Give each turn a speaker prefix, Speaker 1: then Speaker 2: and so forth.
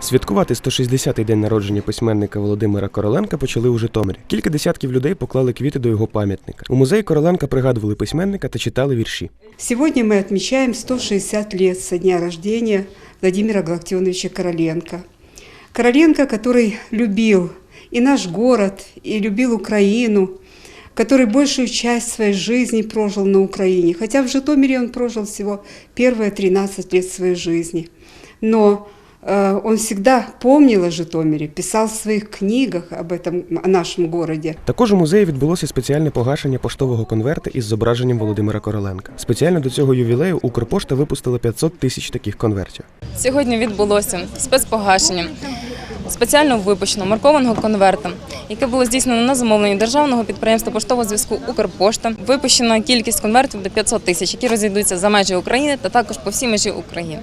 Speaker 1: Святкувати 160-й день народження письменника Володимира Короленка почали у Житомирі. Кілька десятків людей поклали квіти до його пам'ятника. У музеї Короленка пригадували письменника та читали вірші.
Speaker 2: Сегодня мы отмечаем 160 лет со дня рождения Владимира Галактионовича Короленко. Короленко, который любил и наш город, и любил Украину, который большую часть своей жизни прожил на Украине. Хотя в Житомире он прожил всего первые 13 лет своей жизни. Но э, он всегда помнил о Житомире, писал в своих книгах об этом, о нашем городе.
Speaker 1: Також у музеї відбулося спеціальне погашення поштового конверта із зображенням Володимира Короленка. Спеціально до цього ювілею Укрпошта випустила 500 тисяч таких конвертів.
Speaker 3: Сьогодні відбулося спецпогашення спеціально випущеного маркованого конверта, яке було здійснено на замовлення державного підприємства поштового зв'язку Укрпошта. Випущена кількість конвертів до 500 тисяч, які розійдуться за межі України та також по всій межі України.